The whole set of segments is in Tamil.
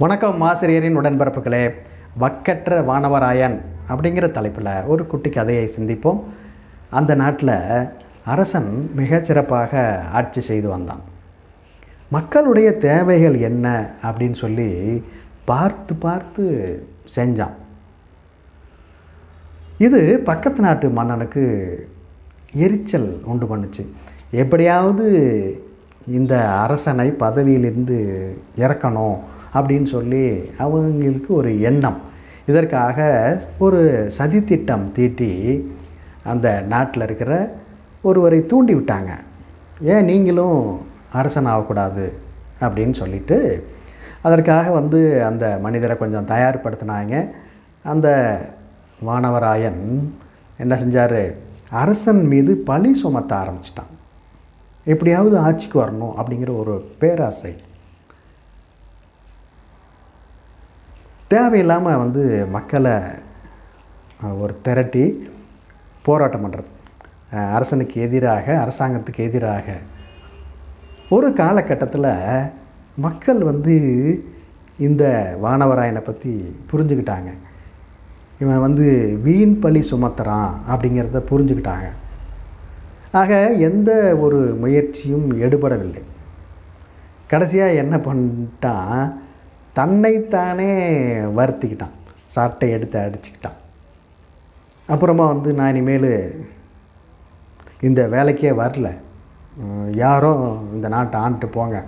வணக்கம் ஆசிரியரின் உடன்பிறப்புகளே. வக்கற்ற வானவராயன் அப்படிங்கிற தலைப்பில் ஒரு குட்டி கதையை சிந்திப்போம். அந்த நாட்டில் அரசன் மிகச்சிறப்பாக ஆட்சி செய்து வந்தான். மக்களுடைய தேவைகள் என்ன அப்படின்னு சொல்லி பார்த்து பார்த்து செஞ்சான். இது பக்கத்து நாட்டு மன்னனுக்கு எரிச்சல் உண்டு பண்ணுச்சு. எப்படியாவது இந்த அரசனை பதவியிலிருந்து இறக்கணும் அப்படின்னு சொல்லி அவங்களுக்கு ஒரு எண்ணம். இதற்காக ஒரு சதித்திட்டம் தீட்டி அந்த நாட்டில் இருக்கிற ஒருவரை தூண்டி விட்டாங்க. ஏன் நீங்களும் அரசன் ஆகக்கூடாது அப்படின்னு சொல்லிட்டு அதற்காக வந்து அந்த மனிதரை கொஞ்சம் தயார்படுத்தினாங்க. அந்த வானவராயன் என்ன செஞ்சார்? அரசன் மீது பழி சுமத்த ஆரம்பிச்சிட்டான். எப்படியாவது ஆட்சிக்கு வரணும் அப்படிங்கிற ஒரு பேராசை. தேவையில்லாமல் வந்து மக்களை ஒரு திரட்டி போராட்டம் பண்ணுறது அரசனுக்கு எதிராக அரசாங்கத்துக்கு எதிராக. ஒரு காலகட்டத்தில் மக்கள் வந்து இந்த வானவராயனை பற்றி புரிஞ்சுக்கிட்டாங்க. இவன் வந்து வீண் பழி சுமத்துறான் அப்படிங்கிறத புரிஞ்சுக்கிட்டாங்க. ஆக எந்த ஒரு முயற்சியும் எடுபடவில்லை. கடைசியாக என்ன பண்ணிட்டான்? தன்னைத்தானே வருத்திக்கிட்டான். சாட்டை எடுத்து அடிச்சுக்கிட்டான். அப்புறமா வந்து நான் இனிமேல் இந்த வேலைக்கே வரல. யாரோ இந்த நாட்டை ஆண்டுட்டு போங்க.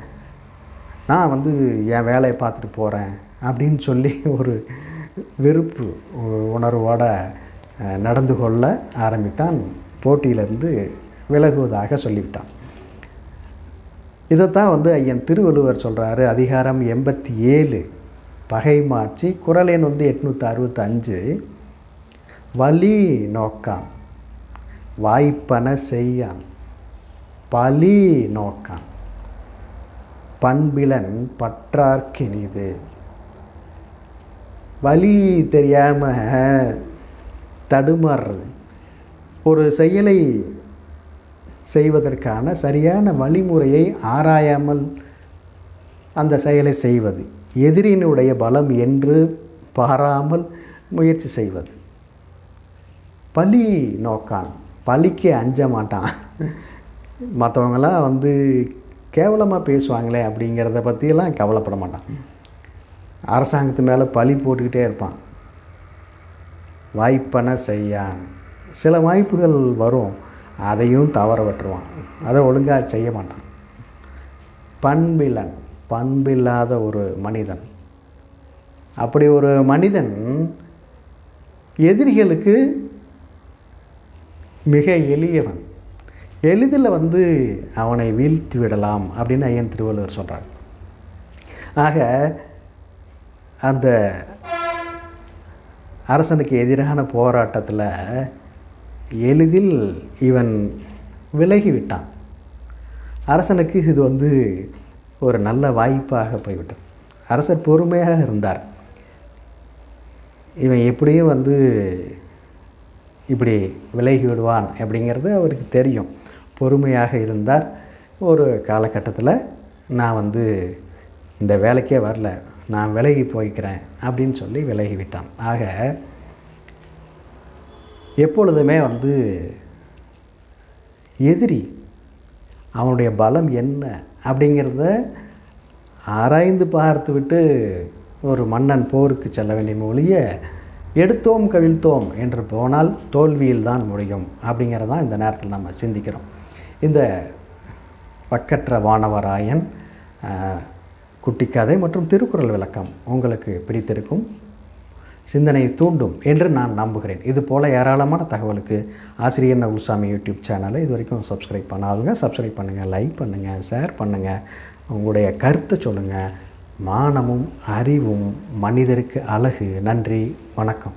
நான் வந்து என் வேலையை பார்த்துட்டு போகிறேன் அப்படின்னு சொல்லி ஒரு வெறுப்பு உணர்வோட நடந்து கொள்ள ஆரம்பித்தான். போட்டியிலேருந்து விலகுவதாக சொல்லிவிட்டான். இதைத்தான் வந்து ஐயன் திருவள்ளுவர் சொல்கிறாரு அதிகாரம் எண்பத்தி ஏழு பகை மாட்சி குரல் எண் வந்து எட்நூற்றி அறுபத்தஞ்சு வலி நோக்கான் வாய்ப்பன செய்யான் பலி நோக்கான் பண்பிலன் பற்றார்க்கினிது. வழி தெரியாமல் தடுமாறுறது. ஒரு செயலை செய்வதற்கான சரியான வழிமுறையை ஆராயாமல் அந்த செயலை செய்வது. எதிரினுடைய பலம் என்று பாராமல் முயற்சி செய்வது. பழி நோக்கான் பழிக்கு அஞ்ச மாட்டான். மற்றவங்களாம் வந்து கேவலமாக பேசுவாங்களே அப்படிங்கிறத பற்றியெல்லாம் கவலைப்பட மாட்டான். அரசாங்கத்து மேலே பழி போட்டுக்கிட்டே இருப்பான். வாய்ப்பன செய்யான். சில வாய்ப்புகள் வரும். அதையும் தவற விட்டுருவான். அதை ஒழுங்காக செய்ய மாட்டான். பண்பிலன் பண்பில்லாத ஒரு மனிதன். அப்படி ஒரு மனிதன் எதிரிகளுக்கு மிக எளியவன். எளிதில் வந்து அவனை வீழ்த்தி விடலாம் அப்படின்னு ஐயன் திருவள்ளுவர் சொல்கிறார் ஆக அந்த அரசனுக்கு எதிரான போராட்டத்தில் எளிதில் இவன் விலகிவிட்டான். அரசனுக்கு இது வந்து ஒரு நல்ல வாய்ப்பாக போய்விட்டது. அரசர் பொறுமையாக இருந்தார். இவன் எப்படியும் வந்து இப்படி விலகி விடுவான் அப்படிங்கிறது அவருக்கு தெரியும். பொறுமையாக இருந்தார். ஒரு காலகட்டத்தில் நான் வந்து இந்த வேலைக்கே வரல. நான் விலகி போய்க்கிறேன் அப்படின்னு சொல்லி விலகி விட்டான் ஆக எப்பொழுதுமே வந்து எதிரி அவனுடைய பலம் என்ன அப்படிங்கிறத ஆராய்ந்து பார்த்து விட்டு ஒரு மன்னன் போருக்கு செல்ல வேண்டிய ஒழிய எடுத்தோம் கவிழ்த்தோம் என்று போனால் தோல்வியில் தான் முடியும் அப்படிங்கிறதான் இந்த நேரத்தில் நம்ம சிந்திக்கிறோம். இந்த பக்கற்ற வானவராயன் குட்டிக்கதை மற்றும் திருக்குறள் விளக்கம் உங்களுக்கு பிடித்திருக்கும். சிந்தனையை தூண்டும் என்று நான் நம்புகிறேன். இது போல் ஏராளமான தகவலுக்கு ஆசிரியர் நகுல்சாமி யூடியூப் சேனலை இது வரைக்கும் சப்ஸ்கிரைப் பண்ணாதுங்க சப்ஸ்கிரைப் பண்ணுங்கள் லைக் பண்ணுங்கள் ஷேர் பண்ணுங்கள் உங்களுடைய கருத்தை சொல்லுங்கள் மானமும் அறிவும் மனிதருக்கு அழகு. நன்றி வணக்கம்.